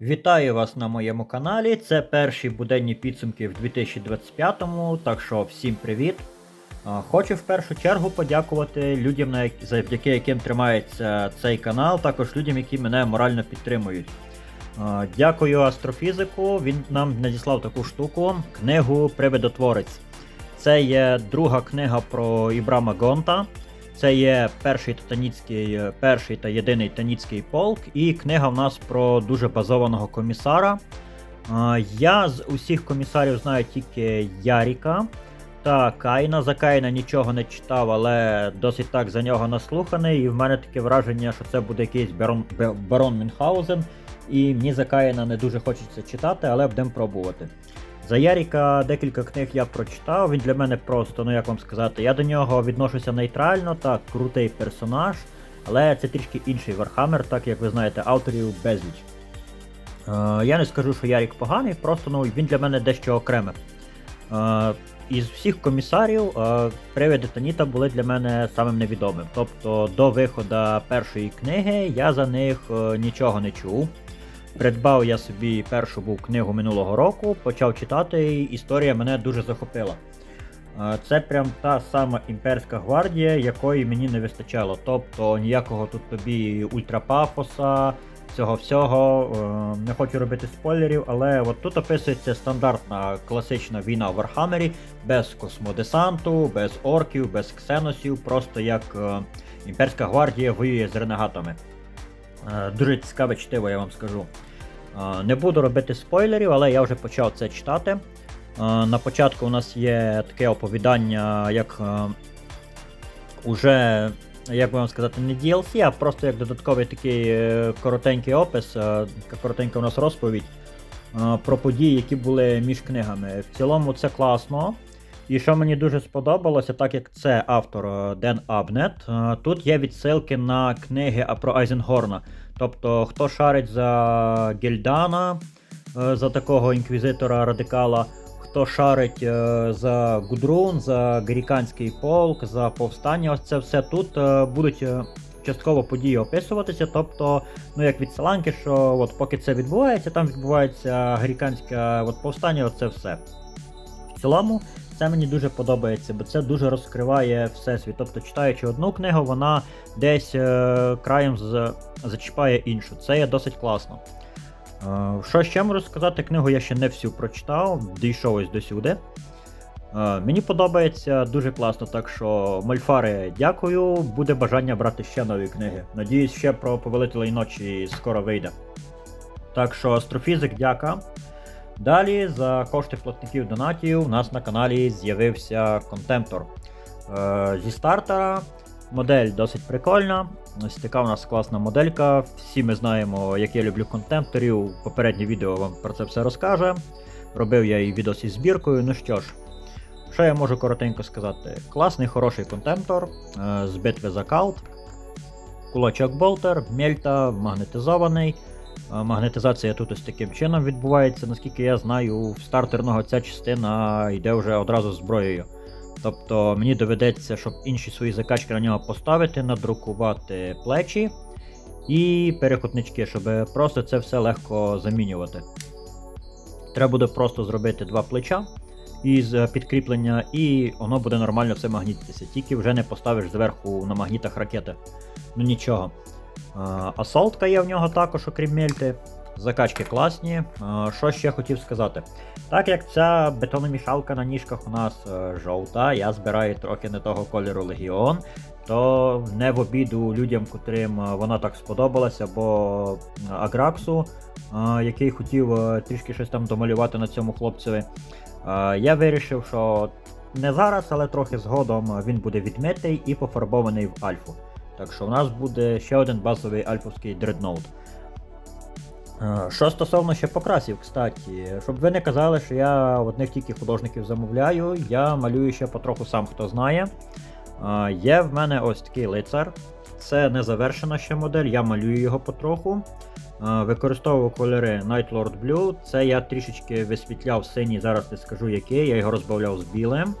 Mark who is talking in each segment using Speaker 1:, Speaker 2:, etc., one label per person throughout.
Speaker 1: Вітаю вас на моєму каналі. Це перші буденні підсумки в 2025-му, так що всім привіт. Хочу в першу чергу подякувати людям, завдяки яким тримається цей канал, також людям, які мене морально підтримують. Дякую астрофізику. Він нам надіслав таку штуку, книгу Привидотворець. Це є друга книга про Ібрама Гонта. Це є перший титаніцький, е, перший та єдиний таніцький полк, і книга в нас про дуже базованого комісара. Я з усіх комісарів знаю тільки Яріка та Кайна. За Кайна нічого не читав, але досить так за нього наслуханий. І в мене таке враження, що це буде якийсь барон, барон Мюнхгаузен. І мені за Каїна не дуже хочеться читати, але будемо пробувати. За Яріка декілька книг я прочитав. Він для мене просто, ну як вам сказати, я до нього відношуся нейтрально, так, крутий персонаж, але це трішки інший Вархаммер, так як ви знаєте, авторів безліч. Е, я не скажу, що Ярік поганий, просто ну, він для мене дещо окреме. Із всіх комісарів е, привиди Таніта були для мене самим невідомим. Тобто до виходу першої книги я за них е, нічого не чув. Придбав я собі першу був книгу минулого року, почав читати, і історія мене дуже захопила. Це прям та сама імперська гвардія, якої мені не вистачало. Тобто ніякого тут тобі ультрапафоса, цього всього. Е, Не хочу робити спойлерів, але от тут описується стандартна класична війна в Вархаммері, без космодесанту, без орків, без ксеносів, просто як е, імперська гвардія воює з ренегатами. Е, Дуже цікаве чтиво, я вам скажу. Не буду робити спойлерів, але я вже почав це читати. На початку у нас є таке оповідання, як уже, як би вам сказати, не DLC, а просто як додатковий такий е, коротенький опис, е, коротенька у нас розповідь про події, які були між книгами. В цілому це класно. І що мені дуже сподобалося, так як це автор е, Ден Абнет, тут є відсилки на книги про Айзенгорна. Тобто, хто шарить за Гельдана, е, за такого інквізитора радикала, хто шарить е, за Гудрун, за Гріканський полк, за повстання, ось це все тут е, будуть частково події описуватися. Тобто, ну як від Саланки, що от поки це відбувається, там відбувається гріканське от, повстання, оце все. В цілому, це мені дуже подобається, бо це дуже розкриває всесвіт. Тобто, читаючи одну книгу, вона десь е, краєм з, зачіпає іншу. Це є досить класно. Е, що ще можу сказати, книгу я ще не всю прочитав, дійшов ось до сюди. Е, мені подобається дуже класно, так що Мольфари, дякую. Буде бажання брати ще нові книги. Надіюсь, ще про повелителі ночі скоро вийде. Так що астрофізик, дяка. Далі за кошти платників донатів у нас на каналі з'явився контемптор. Е, зі стартера модель досить прикольна. Ось така у нас класна моделька. Всі ми знаємо, як я люблю контемпторів. Попереднє відео вам про це все розкаже. Робив я і відос із збіркою. Ну що ж, що я можу коротенько сказати? Класний, хороший контемптор е, з битви за калт. Кулачок болтер, мельта, магнетизований. Магнетизація тут ось таким чином відбувається, наскільки я знаю, в стартерного ця частина йде вже одразу зброєю. Тобто мені доведеться, щоб інші свої закачки на нього поставити, надрукувати плечі і переходнички, щоб просто це все легко замінювати. Треба буде просто зробити два плеча із е, підкріплення, і воно буде нормально все магнітитися. Тільки вже не поставиш зверху на магнітах ракети. Ну нічого. Е, Асолтка є в нього також, окрім мельти. Закачки класні. Е, Що ще хотів сказати? Так як ця бетономішалка на ніжках у нас е, жовта, я збираю трохи не того кольору Легіон, то не в обіду людям, котрим вона так сподобалася, бо Аграксу, який хотів трішки щось там домалювати на цьому хлопцеві, я вирішив, що не зараз, але трохи згодом він буде відмитий і пофарбований в альфу. Так що у нас буде ще один базовий альфовський дредноут. Е, Що стосовно ще покрасів, кстати, щоб ви не казали, що я одних тільки художників замовляю, я малюю ще потроху сам, хто знає. Е, Є в мене ось такий лицар. Це не завершена ще модель, я малюю його потроху. Е, Використовую кольори Night Lord Blue. Це я трішечки висвітляв синій, зараз не скажу який, я його розбавляв з білим.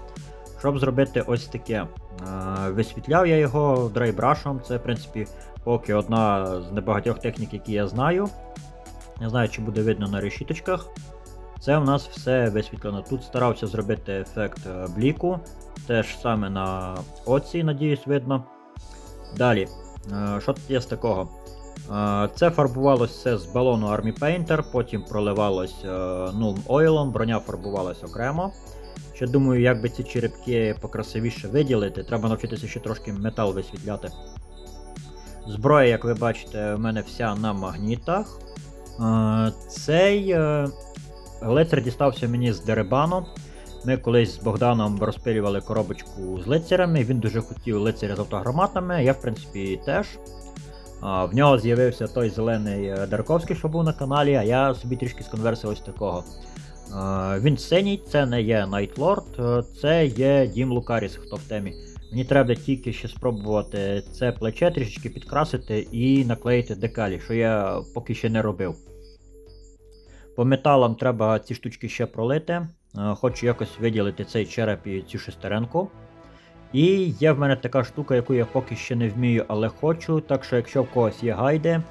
Speaker 1: Щоб зробити ось таке. Е, Висвітляв я його драйбрашом, це, в принципі, поки одна з небагатьох технік, які я знаю. Не знаю, чи буде видно на решіточках. Це у нас все висвітлено. Тут старався зробити ефект е, бліку. Те ж саме на оці, надіюсь, видно. Далі, е, що тут є з такого? Це фарбувалося все з балону Army Painter, потім проливалось Null Oil, броня фарбувалась окремо. Ще думаю, як би ці черепки покрасивіше виділити, треба навчитися ще трошки метал висвітляти. Зброя, як ви бачите, в мене вся на магнітах. Е, Цей е, лицар дістався мені з деребану. Ми колись з Богданом розпилювали коробочку з лицарями. Він дуже хотів лицаря з автогроматами, я в принципі теж. В нього з'явився той зелений е, Дарковський, що був на каналі, а я собі трішки сконверсив ось такого. А, Він синій, це не є Lord, е, це є Дім Лукаріс, хто в темі. Мені треба тільки ще спробувати це плече трішечки підкрасити і наклеїти декалі, що я поки ще не робив. По металам треба ці штучки ще пролити. Е, Хочу якось виділити цей череп і цю шестеренку. І є в мене така штука, яку я поки ще не вмію, але хочу. Так що, якщо в когось є гайди, е,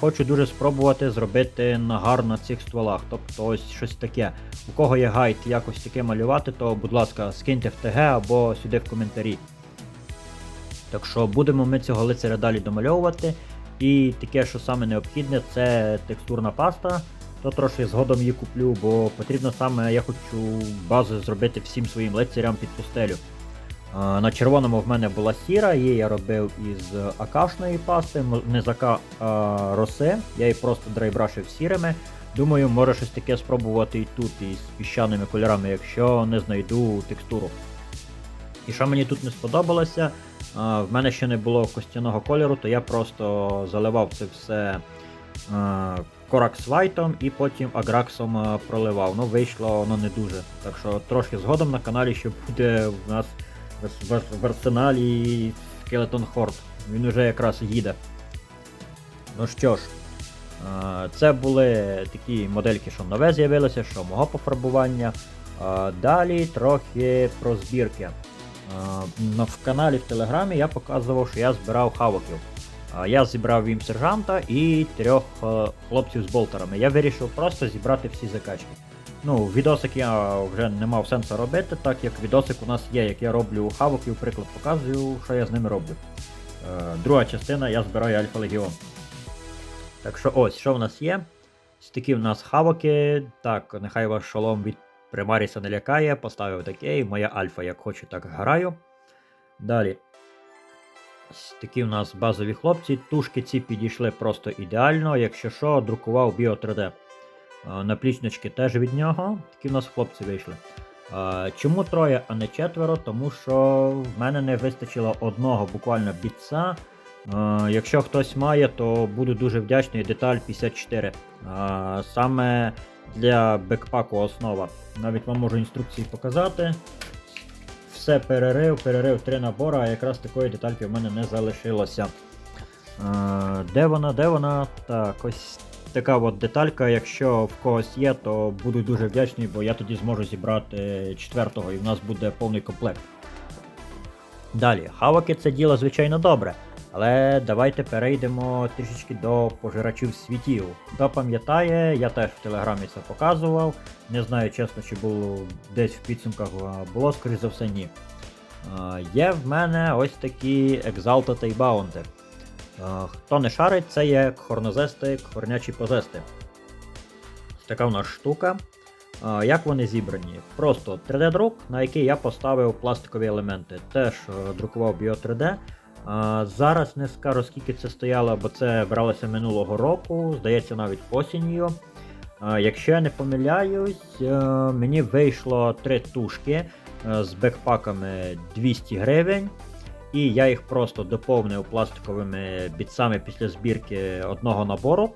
Speaker 1: хочу дуже спробувати зробити нагар на цих стволах. Тобто ось щось таке. У кого є гайд якось таке малювати, то будь ласка, скиньте в ТГ або сюди в коментарі. Так що будемо ми цього лицаря далі домальовувати. І таке, що саме необхідне, це текстурна паста. То трошки згодом її куплю, бо потрібно саме, я хочу базу зробити всім своїм лицарям під пустелю. На червоному в мене була сіра, її я робив із акашної пасти, не з а роси. Я її просто драйбрашив сірими. Думаю, може щось таке спробувати і тут із піщаними кольорами, якщо не знайду текстуру. І що мені тут не сподобалося, в мене ще не було костяного кольору, то я просто заливав це все а, коракс вайтом і потім аграксом проливав. Ну, вийшло воно не дуже. Так що трошки згодом на каналі ще буде в нас в, в, арсеналі Skeleton Horde. Він уже якраз їде. Ну що ж, це були такі модельки, що нове з'явилося, що мого пофарбування. Далі трохи про збірки. В каналі в Телеграмі я показував, що я збирав хавоків. Я зібрав їм сержанта і трьох хлопців з болтерами. Я вирішив просто зібрати всі закачки. Ну, відосик я вже не мав сенсу робити, так як відосик у нас є, як я роблю хавоків, приклад показую, що я з ними роблю. Е, Друга частина я збираю Альфа Легіон. Так що ось, що в нас є? Ось такі в нас хавоки. Так, нехай ваш шолом від Примаріса не лякає, поставив такий, моя альфа, як хочу, так граю. Далі. Ось такі в нас базові хлопці. Тушки ці підійшли просто ідеально. Якщо що, друкував Bio 3D. Наплічнички теж від нього. Такі в нас хлопці вийшли. Чому троє, а не четверо? Тому що в мене не вистачило одного буквально. Е, Якщо хтось має, то буду дуже вдячний. Деталь 54. Е, Саме для бекпаку основа. Навіть вам можу інструкції показати. Все перерив, перерив три набори, а якраз такої детальки в мене не залишилося. Де вона, де вона? Так, ось така от деталька. Якщо в когось є, то буду дуже вдячний, бо я тоді зможу зібрати четвертого і в нас буде повний комплект. Далі, хаваки це діло, звичайно, добре. Але давайте перейдемо трішечки до пожирачів світів. Хто пам'ятає, я теж в телеграмі це показував. Не знаю чесно, чи було десь в підсумках було, скоріш за все, ні. Є в мене ось такі Exalted та Bounty. А, Хто не шарить, це є хорнозести, хорнячі позести. Така в нас штука. Як вони зібрані? Просто 3D-друк, на який я поставив пластикові елементи. Теж е, друкував Bio 3D. Зараз не скажу, скільки це стояло, бо це бралося минулого року, здається, навіть осінню. Якщо я не помиляюсь, е, мені вийшло три тушки е, з бекпаками 200 гривень. І я їх просто доповнив пластиковими бітсами після збірки одного набору.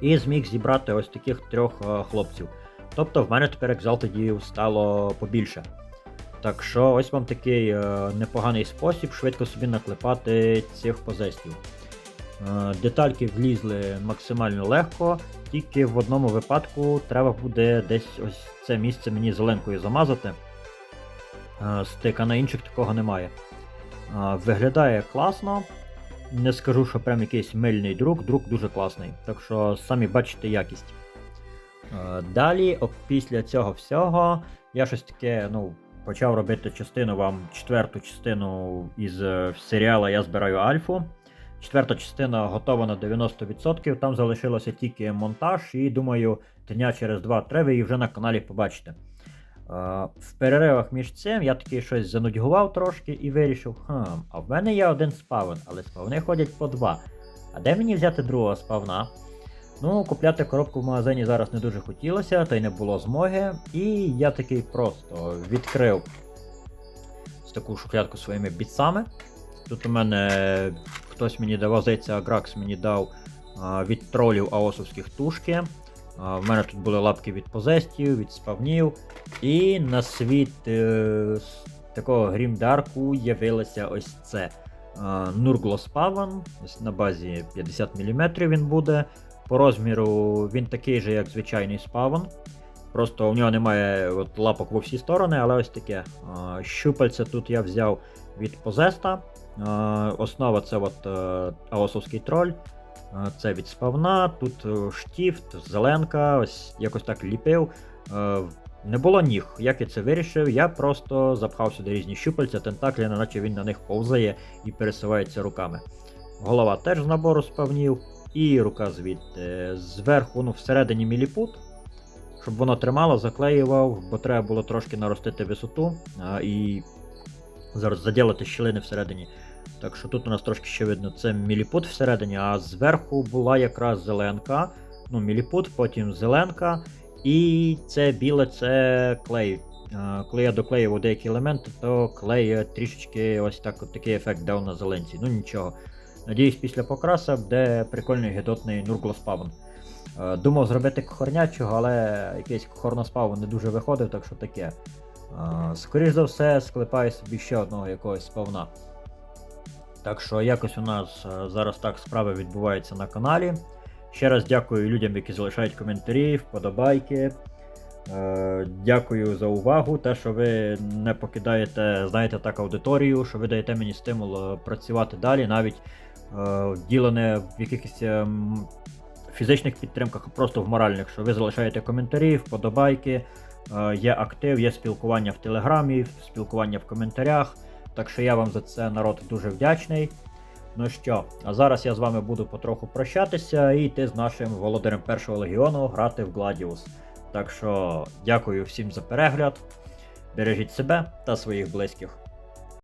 Speaker 1: І зміг зібрати ось таких трьох е, хлопців. Тобто в мене тепер екзалтедів стало побільше. Так що ось вам такий е, непоганий спосіб швидко собі наклепати цих позестів. Е, детальки влізли максимально легко, тільки в одному випадку треба буде десь ось це місце мені зеленкою замазати. Е, стик, а на інших такого немає. Виглядає класно. не скажу, що прям якийсь мильний друк, друк дуже класний. Так що самі бачите якість. Далі, після цього всього, я щось таке, ну, почав робити частину вам, четверту частину із е, серіалу Я збираю Альфу. Четверта частина готова на 90%, там залишилося тільки монтаж, і думаю, дня через 2-3 ви її вже на каналі побачите. В переривах між цим я таки щось занудьгував трошки і вирішив, хм, а в мене є один спавн, але спавни ходять по два. А де мені взяти другого спавна? Ну, купляти коробку в магазині зараз не дуже хотілося, та й не було змоги. І я такий просто відкрив з таку шухлядку своїми бітсами. Тут у мене хтось мені давав, здається, Агракс мені дав від тролів аосовських тушки. В мене тут були лапки від позестів, від спавнів. І на світ е, такого грімдарку явилося ось це. Нургло спавн, на базі 50 мм він буде. По розміру він такий же, як звичайний спавн. Просто у нього немає от, лапок во всі сторони, але ось таке. Щупальце тут я взяв від Позеста. Основа це от, е, аосовський троль. А, Це від спавна. Тут е, штіфт, зеленка, ось якось так ліпив. Е, Не було ніг. Як я це вирішив, я просто запхав сюди різні щупальця, тентаклі, наче він на них повзає і пересувається руками. Голова теж з набору спавнів, і рука звідти. Зверху, ну, всередині міліпут, щоб воно тримало, заклеював, бо треба було трошки наростити висоту і заділити щілини всередині. Так що тут у нас трошки ще видно, це міліпут всередині, а зверху була якраз зеленка. Ну, міліпут, потім зеленка. І це біле це клей. Коли я доклеював деякі елементи, то клей трішечки ось так, от такий ефект дав на зеленці. Ну нічого. Надіюсь, після покраса буде прикольний гедотний нурглоспавн. Думав зробити кохорнячого, але якийсь кохорноспавн не дуже виходив, так що таке. Е, Скоріш за все, склепаю собі ще одного якогось спавна. Так що якось у нас е, зараз так справи відбуваються на каналі. Ще раз дякую людям, які залишають коментарі, вподобайки. Е, Дякую за увагу. Те, що ви не покидаєте, знаєте, так аудиторію, що ви даєте мені стимул е, працювати далі, навіть діло не в якихось фізичних підтримках, а просто в моральних, що ви залишаєте коментарі, вподобайки, є актив, є спілкування в телеграмі, спілкування в коментарях. Так що я вам за це народ дуже вдячний. Ну що, а зараз я з вами буду потроху прощатися і йти з нашим володарем першого легіону грати в Гладіус. Так що дякую всім за перегляд. Бережіть себе та своїх близьких.